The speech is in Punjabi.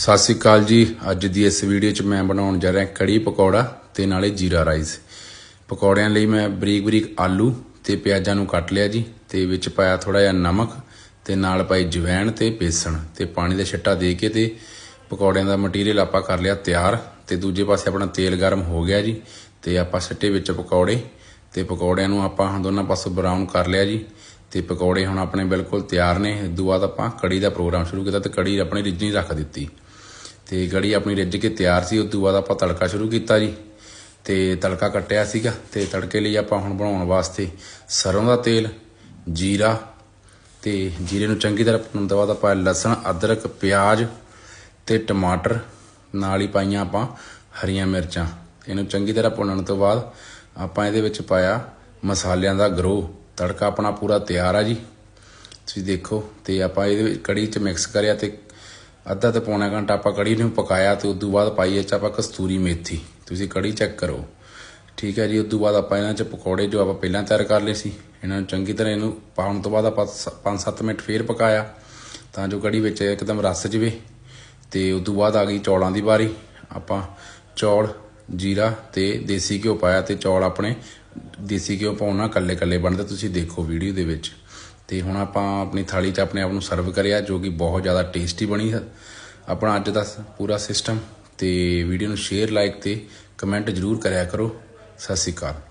ਸਤਿ ਸ੍ਰੀ ਅਕਾਲ ਜੀ। ਅੱਜ ਦੀ ਇਸ ਵੀਡੀਓ 'ਚ ਮੈਂ ਬਣਾਉਣ ਜਾ ਰਿਹਾ ਕੜੀ ਪਕੌੜਾ ਤੇ ਨਾਲੇ ਜੀਰਾ ਰਾਈਸ। ਪਕੌੜਿਆਂ ਲਈ ਮੈਂ ਬਰੀਕ ਬਰੀਕ ਆਲੂ ਤੇ ਪਿਆਜ਼ਾਂ ਨੂੰ ਕੱਟ ਲਿਆ ਜੀ ਤੇ ਵਿੱਚ ਪਾਇਆ ਥੋੜਾ ਜਿਹਾ ਨਮਕ ਤੇ ਨਾਲ ਪਾਈ ਜਵੈਣ ਤੇ ਬੇਸਣ ਤੇ ਪਾਣੀ ਦਾ ਛਿੱਟਾ ਦੇ ਕੇ ਤੇ ਪਕੌੜਿਆਂ ਦਾ ਮਟੀਰੀਅਲ ਆਪਾਂ ਕਰ ਲਿਆ ਤਿਆਰ ਤੇ ਦੂਜੇ ਪਾਸੇ ਆਪਣਾ ਤੇਲ ਗਰਮ ਹੋ ਗਿਆ ਜੀ ਤੇ ਆਪਾਂ ਸੱਟੇ ਵਿੱਚ ਪਕੌੜੇ ਤੇ ਪਕੌੜਿਆਂ ਨੂੰ ਆਪਾਂ ਹੁਣ ਦੋਨਾਂ ਪਾਸੋਂ ਬਰਾਊਨ ਕਰ ਲਿਆ ਜੀ ਤੇ ਪਕੌੜੇ ਹੁਣ ਆਪਣੇ ਬਿਲਕੁਲ ਤਿਆਰ ਨੇ। ਇਸ ਤੋਂ ਬਾਅਦ ਆਪਾਂ ਕੜੀ ਦਾ ਪ੍ਰੋਗਰਾਮ ਸ਼ੁਰੂ ਕੀਤਾ ਤੇ ਕੜੀ ਆਪਣੀ ਰਿੱਝਣੀ ਰੱਖ ਦਿੱਤੀ। ਤੇ ਕੜੀ ਆਪਣੀ ਰਿੱਝ ਕੇ ਤਿਆਰ ਸੀ ਉਸ ਤੋਂ ਬਾਅਦ ਆਪਾਂ ਤੜਕਾ ਸ਼ੁਰੂ ਕੀਤਾ ਜੀ। ਤੇ ਤੜਕਾ ਕੱਟਿਆ ਸੀਗਾ ਤੇ ਤੜਕੇ ਲਈ ਆਪਾਂ ਹੁਣ ਬਣਾਉਣ ਵਾਸਤੇ ਸਰੋਂ ਦਾ ਤੇਲ, ਜੀਰਾ ਤੇ ਜੀਰੇ ਨੂੰ ਚੰਗੀ ਤਰ੍ਹਾਂ ਭੁੰਨਣ ਤੋਂ ਬਾਅਦ ਆਪਾਂ ਲਸਣ, ਅਦਰਕ, ਪਿਆਜ਼ ਤੇ ਟਮਾਟਰ ਨਾਲ ਹੀ ਪਾਈਆਂ ਆਪਾਂ ਹਰੀਆਂ ਮਿਰਚਾਂ। ਇਹਨੂੰ ਚੰਗੀ ਤਰ੍ਹਾਂ ਭੁੰਨਣ ਤੋਂ ਬਾਅਦ ਆਪਾਂ ਇਹਦੇ ਵਿੱਚ ਪਾਇਆ ਮਸਾਲਿਆਂ ਦਾ ਗਰੋ ਤੜਕਾ ਆਪਣਾ ਪੂਰਾ ਤਿਆਰ ਆ ਜੀ। ਤੁਸੀਂ ਦੇਖੋ ਤੇ ਆਪਾਂ ਇਹਦੇ ਵਿੱਚ ਕੜੀ ਚ ਮਿਕਸ ਕਰਿਆ ਤੇ ਅੱਧਾ ਤੇ ਪੌਣਾ ਘੰਟਾ ਆਪਾਂ ਕੜੀ ਨੂੰ ਪਕਾਇਆ ਤੇ ਉਸ ਤੋਂ ਬਾਅਦ ਪਾਈ ਇਹ ਚ ਆਪਾਂ ਕਸਤੂਰੀ ਮੇਥੀ। ਤੁਸੀਂ ਕੜੀ ਚੈੱਕ ਕਰੋ। ਠੀਕ ਹੈ ਜੀ ਉਸ ਤੋਂ ਬਾਅਦ ਆਪਾਂ ਇਹਨਾਂ ਚ ਪਕੌੜੇ ਜੋ ਆਪਾਂ ਪਹਿਲਾਂ ਤਿਆਰ ਕਰ ਲਏ ਸੀ, ਇਹਨਾਂ ਨੂੰ ਚੰਗੀ ਤਰ੍ਹਾਂ ਇਹਨੂੰ ਪਾਉਣ ਤੋਂ ਬਾਅਦ ਆਪਾਂ 5-7 ਮਿੰਟ ਫੇਰ ਪਕਾਇਆ। ਤਾਂ ਜੋ ਕੜੀ ਵਿੱਚ ਇੱਕਦਮ ਰਸ ਜਵੇ। ਤੇ ਉਸ ਤੋਂ ਬਾਅਦ ਆ ਗਈ ਚੌਲਾਂ ਦੀ ਵਾਰੀ। ਆਪਾਂ ਚੌਲ, ਜੀਰਾ ਤੇ ਦੇਸੀ ਘਿਓ ਪਾਇਆ ਤੇ ਚੌਲ ਆਪਣੇ ਦੇਸੀ ਘਿਓ ਪਾਉਣਾ ਕੱਲੇ ਕੱਲੇ ਬਣਦੇ। ਤੁਸੀਂ ਦੇਖੋ ਵੀਡੀਓ ਦੇ ਵਿੱਚ। ਤੇ ਹੁਣ ਆਪਾਂ ਆਪਣੀ ਥਾਲੀ 'ਚ ਆਪਣੇ ਆਪ ਨੂੰ ਸਰਵ ਕਰਿਆ, ਜੋ ਕਿ ਬਹੁਤ ਜ਼ਿਆਦਾ ਟੇਸਟੀ ਬਣੀ ਆਪਣਾ ਅੱਜ ਦਾ ਪੂਰਾ ਸਿਸਟਮ ਤੇ ਵੀਡੀਓ ਨੂੰ ਸ਼ੇਅਰ ਲਾਈਕ ਤੇ ਕਮੈਂਟ ਜਰੂਰ ਕਰਿਆ ਕਰੋ। ਸਤਿ ਸ਼੍ਰੀ ਅਕਾਲ।